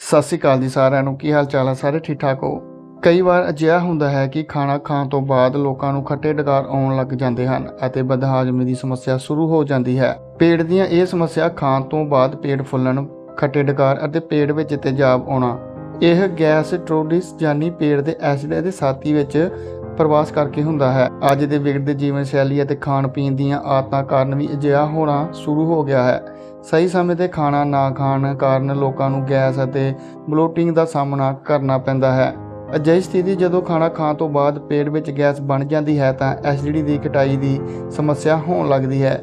ਸਤਿ ਸ਼੍ਰੀ ਅਕਾਲ ਜੀ ਸਾਰਿਆਂ ਨੂੰ, ਕੀ ਹਾਲ ਚਾਲ ਹੈ ਸਾਰੇ ਠੀਕ ਠਾਕ ਹੋ? ਕਈ ਵਾਰ ਅਜਿਹਾ ਹੁੰਦਾ ਹੈ ਕਿ ਖਾਣਾ ਖਾਣ ਤੋਂ ਬਾਅਦ ਲੋਕਾਂ ਨੂੰ ਖੱਟੇ ਡਕਾਰ ਆਉਣ ਲੱਗ ਜਾਂਦੇ ਹਨ ਅਤੇ ਬਦਹਾਜ਼ਮੀ ਦੀ ਸਮੱਸਿਆ ਸ਼ੁਰੂ ਹੋ ਜਾਂਦੀ ਹੈ। ਪੇਟ ਦੀਆਂ ਇਹ ਸਮੱਸਿਆ ਖਾਣ ਤੋਂ ਬਾਅਦ ਪੇਟ ਫੁੱਲਣ, ਖੱਟੇ ਡਕਾਰ ਅਤੇ ਪੇਟ ਵਿੱਚ ਤੇਜ਼ਾਬ ਆਉਣਾ, ਇਹ ਗੈਸ ਗੈਸਟ੍ਰੋਡਿਸ ਜਾਨੀ ਪੇਟ ਦੇ ਐਸਿਡ ਅਤੇ ਸਾਥੀ ਵਿੱਚ ਪ੍ਰਵਾਸ ਕਰਕੇ ਹੁੰਦਾ ਹੈ। ਅੱਜ ਦੇ ਵਿਗੜਦੇ ਜੀਵਨ ਸ਼ੈਲੀ ਅਤੇ ਖਾਣ ਪੀਣ ਦੀਆਂ ਆਦਤਾਂ ਕਾਰਨ ਵੀ ਅਜਿਹਾ ਹੋਣਾ ਸ਼ੁਰੂ ਹੋ ਗਿਆ ਹੈ। ਸਹੀ ਸਮੇਂ ਤੇ ਖਾਣਾ ਨਾ ਖਾਣ ਕਾਰਨ ਲੋਕਾਂ ਨੂੰ ਗੈਸ ਅਤੇ ਬਲੋਟਿੰਗ ਦਾ ਸਾਹਮਣਾ ਕਰਨਾ ਪੈਂਦਾ ਹੈ। ਅਜਿਹੀ ਸਥਿਤੀ ਜਦੋਂ ਖਾਣਾ ਖਾਣ ਤੋਂ ਬਾਅਦ ਪੇਟ ਵਿੱਚ ਗੈਸ ਬਣ ਜਾਂਦੀ ਹੈ ਤਾਂ ਐਸਿਡਿਟੀ ਦੀ ਕਟਾਈ ਦੀ ਸਮੱਸਿਆ ਹੋਣ ਲੱਗਦੀ ਹੈ।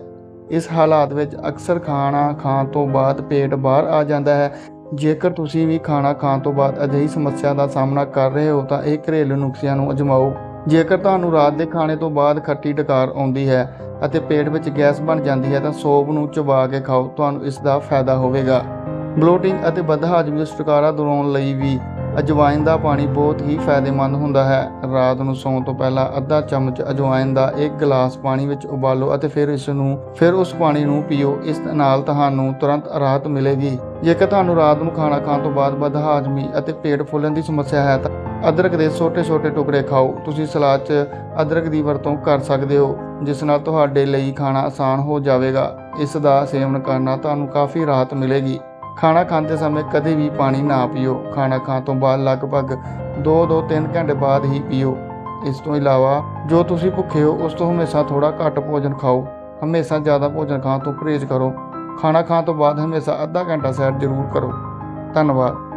ਇਸ ਹਾਲਾਤ ਵਿੱਚ ਅਕਸਰ ਖਾਣਾ ਖਾਣ ਤੋਂ ਬਾਅਦ ਪੇਟ ਬਾਹਰ ਆ ਜਾਂਦਾ ਹੈ। ਜੇਕਰ ਤੁਸੀਂ ਵੀ ਖਾਣਾ ਖਾਣ ਤੋਂ ਬਾਅਦ ਅਜਿਹੀ ਸਮੱਸਿਆ ਦਾ ਸਾਹਮਣਾ ਕਰ ਰਹੇ ਹੋ ਤਾਂ ਇਹ ਘਰੇਲੂ ਨੁਸਖਿਆਂ ਨੂੰ ਅਜਮਾਓ। ਜੇਕਰ ਤੁਹਾਨੂੰ ਰਾਤ ਦੇ ਖਾਣੇ ਤੋਂ ਬਾਅਦ ਖੱਟੀ ਡਕਾਰ ਆਉਂਦੀ ਹੈ ਅਤੇ ਪੇਟ ਵਿੱਚ ਗੈਸ ਬਣ ਜਾਂਦੀ ਹੈ ਤਾਂ ਸੌਂਫ ਨੂੰ ਚਬਾ ਕੇ ਖਾਓ, ਤੁਹਾਨੂੰ ਇਸ ਦਾ ਫਾਇਦਾ ਹੋਵੇਗਾ। ਬਲੋਟਿੰਗ ਅਤੇ ਬਦਹਾਜ਼ਮੀ ਤੋਂ ਛੁਟਕਾਰਾ ਦਿਵਾਉਣ ਲਈ ਵੀ ਅਜਵਾਇਨ ਦਾ ਪਾਣੀ ਬਹੁਤ ਹੀ ਫਾਇਦੇਮੰਦ ਹੁੰਦਾ ਹੈ। ਰਾਤ ਨੂੰ ਸੌਣ ਤੋਂ ਪਹਿਲਾਂ ਅੱਧਾ ਚਮਚ ਅਜਵਾਇਨ ਦਾ ਇੱਕ ਗਲਾਸ ਪਾਣੀ ਵਿੱਚ ਉਬਾਲੋ ਅਤੇ ਫਿਰ ਇਸ ਨੂੰ, ਫਿਰ ਉਸ ਪਾਣੀ ਨੂੰ ਪੀਓ। ਇਸ ਨਾਲ ਤੁਹਾਨੂੰ ਤੁਰੰਤ ਰਾਹਤ ਮਿਲੇਗੀ। ਜੇਕਰ ਤੁਹਾਨੂੰ ਰਾਤ ਨੂੰ ਖਾਣਾ ਖਾਣ ਤੋਂ ਬਾਅਦ ਬਦ ਬਦਹਾਜ਼ਮੀ ਅਤੇ ਪੇਟ ਫੁੱਲਣ ਦੀ ਸਮੱਸਿਆ ਹੈ ਤਾਂ ਅਦਰਕ ਦੇ ਛੋਟੇ-ਛੋਟੇ ਟੁਕੜੇ ਖਾਓ। ਤੁਸੀਂ ਸਲਾਦ 'ਚ ਅਦਰਕ ਦੀ ਵਰਤੋਂ ਕਰ ਸਕਦੇ ਹੋ, ਜਿਸ ਨਾਲ ਤੁਹਾਡੇ ਲਈ ਖਾਣਾ ਆਸਾਨ ਹੋ ਜਾਵੇਗਾ। ਇਸ ਦਾ ਸੇਵਨ ਕਰਨਾ ਤੁਹਾਨੂੰ ਕਾਫੀ ਰਾਹਤ ਮਿਲੇਗੀ। ਖਾਣਾ ਖਾਂਦੇ ਸਮੇਂ ਕਦੇ ਵੀ ਪਾਣੀ ਨਾ ਪੀਓ। ਖਾਣਾ ਖਾਣ ਤੋਂ ਬਾਅਦ ਲਗਭਗ 2-2 3 ਘੰਟੇ ਬਾਅਦ ਹੀ ਪੀਓ। ਇਸ ਤੋਂ ਇਲਾਵਾ ਜੋ ਤੁਸੀਂ ਭੁੱਖੇ ਹੋ, ਉਸ ਤੋਂ ਹਮੇਸ਼ਾ ਥੋੜਾ ਘੱਟ ਭੋਜਨ ਖਾਓ। ਹਮੇਸ਼ਾ ਜ਼ਿਆਦਾ ਭੋਜਨ ਖਾਣ ਤੋਂ ਪਰਹੇਜ਼ ਕਰੋ। ਖਾਣਾ ਖਾਣ ਤੋਂ ਬਾਅਦ ਹਮੇਸ਼ਾ ਅੱਧਾ ਘੰਟਾ ਸੈਰ ਜ਼ਰੂਰ ਕਰੋ। ਧੰਨਵਾਦ।